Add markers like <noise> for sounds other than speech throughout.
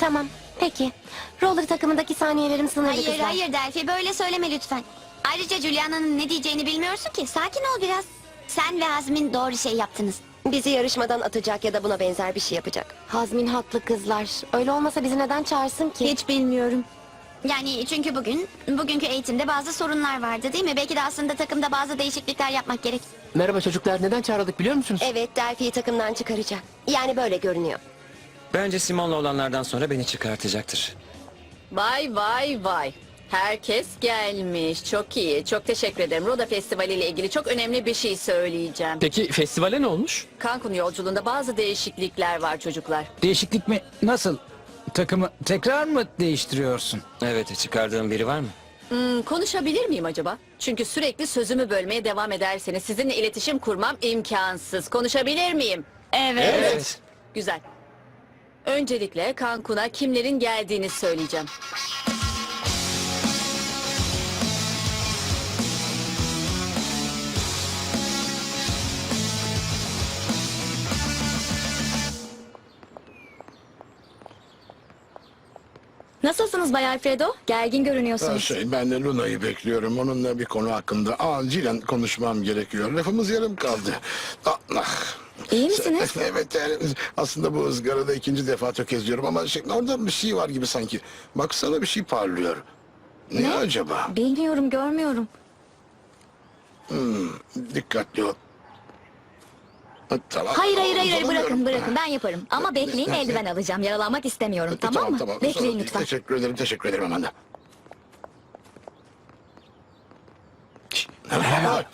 Tamam. Peki. Roller takımındaki saniyelerim sınırlı Hayır kızlar. hayır Delphi böyle söyleme lütfen. Ayrıca Juliana'nın ne diyeceğini bilmiyorsun ki. Sakin ol biraz. Sen ve Azmin doğru şey yaptınız. Bizi yarışmadan atacak ya da buna benzer bir şey yapacak. Hazmin haklı kızlar. Öyle olmasa bizi neden çağırsın ki? Hiç bilmiyorum. Yani çünkü bugün, bugünkü eğitimde bazı sorunlar vardı değil mi? Belki de aslında takımda bazı değişiklikler yapmak gerek. Merhaba çocuklar neden çağrıldık biliyor musunuz? Evet Delphi'yi takımdan çıkaracak. Yani böyle görünüyor. Bence Simon'la olanlardan sonra beni çıkartacaktır. Vay vay vay. Herkes gelmiş. Çok iyi. Çok teşekkür ederim. Roda Festivali ile ilgili çok önemli bir şey söyleyeceğim. Peki festivale ne olmuş? Cancun yolculuğunda bazı değişiklikler var çocuklar. Değişiklik mi? Nasıl? Takımı tekrar mı değiştiriyorsun? Evet, çıkardığın biri var mı? Hmm, konuşabilir miyim acaba? Çünkü sürekli sözümü bölmeye devam ederseniz sizinle iletişim kurmam imkansız. Konuşabilir miyim? Evet. Güzel. Öncelikle Cancun'a kimlerin geldiğini söyleyeceğim. Nasılsınız Bay Alfredo? Gergin görünüyorsunuz. Şey, ben de Luna'yı bekliyorum. Onunla bir konu hakkında acilen konuşmam gerekiyor. Lafımız yarım kaldı. Ah, ah. İyi misiniz? <laughs> Evet yani aslında bu ızgarada ikinci defa tökezliyorum ama şey, orada bir şey var gibi sanki. Baksana bir şey parlıyor. Ne, acaba? Bilmiyorum, görmüyorum. Dikkatli ol. Ha, Tamam. Hayır hayır hayır bırakın bırakın ben yaparım. Ama bekleyin eldiven alacağım. Yaralanmak istemiyorum tamam mı? Sorun Bekleyin lütfen. Teşekkür ederim teşekkür ederim Amanda. Merhaba.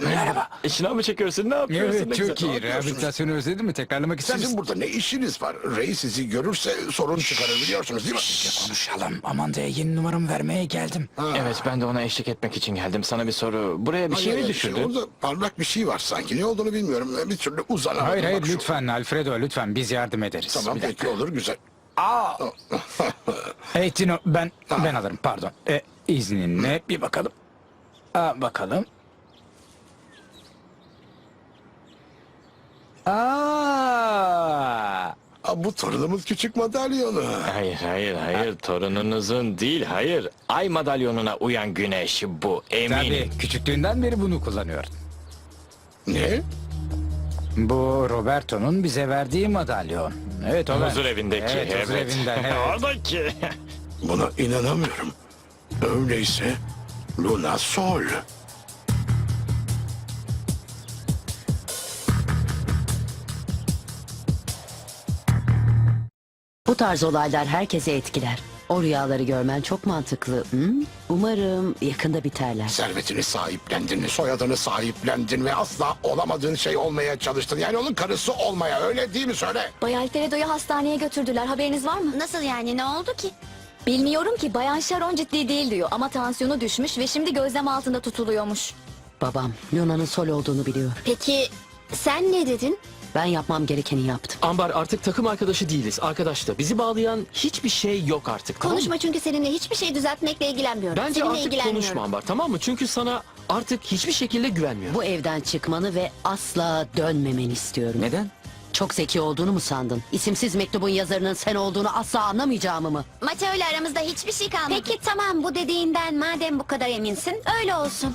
Merhaba. Şınav mı çekiyorsun ne yapıyorsun? Evet Ne çok güzel. iyi. Rehabilitasyonu özledin mi? Tekrarlamak ister Sizin misin? burada ne işiniz var? Rey sizi görürse sorun çıkarır biliyorsunuz değil mi? Konuşalım. Amanda'ya yeni numaramı vermeye geldim. Evet ben de ona eşlik etmek için geldim. Sana bir soru. Buraya bir şey Hayır, mi düşürdün? Orada parlak bir şey var sanki. Ne olduğunu bilmiyorum. Bir türlü uzanamadım. Hayır hayır Bak şu- lütfen Alfredo lütfen biz yardım ederiz. Tamam Bir dakika. peki olur güzel. <laughs> Hey Tino ben ben alırım pardon. E, izninle bir bakalım. Aa, bakalım. Aa, Aa, bu torunumuz küçük madalyonu. Hayır hayır hayır torununuzun değil hayır. Ay madalyonuna uyan güneş bu eminim. tabii küçüklüğünden beri bunu kullanıyor. Ne? Bu Roberto'nun bize verdiği madalyon. Evet o ben. Huzur evindeki Evet, evet. huzur evinden <laughs> evet. Oradaki. Buna inanamıyorum. Öyleyse Luna Sol. Tarz olaylar herkese etkiler. O rüyaları görmen çok mantıklı. Hı? Umarım yakında biterler. Servetini sahiplendin, soyadını sahiplendin ve asla olamadığın şey olmaya çalıştın. Yani onun karısı olmaya öyle değil mi söyle? Bay Alfredo'yu hastaneye götürdüler. Haberiniz var mı? Nasıl yani ne oldu ki? Bilmiyorum ki Bayan Sharon ciddi değil diyor ama tansiyonu düşmüş ve şimdi gözlem altında tutuluyormuş. Babam Luna'nın sol olduğunu biliyor. Peki sen ne dedin? Ben yapmam gerekeni yaptım. Ambar artık takım arkadaşı değiliz. Arkadaşta bizi bağlayan hiçbir şey yok artık. tamam mı? Konuşma çünkü seninle hiçbir şey düzeltmekle ilgilenmiyorum. Bence seninle artık ilgilenmiyorum. konuşma Ambar tamam mı? Çünkü sana artık hiçbir şekilde güvenmiyorum. Bu evden çıkmanı ve asla dönmemeni istiyorum. Neden? Çok zeki olduğunu mu sandın? İsimsiz mektubun yazarının sen olduğunu asla anlamayacağımı mı? Mateo ile aramızda hiçbir şey kalmadı. Peki tamam bu dediğinden madem bu kadar eminsin öyle olsun.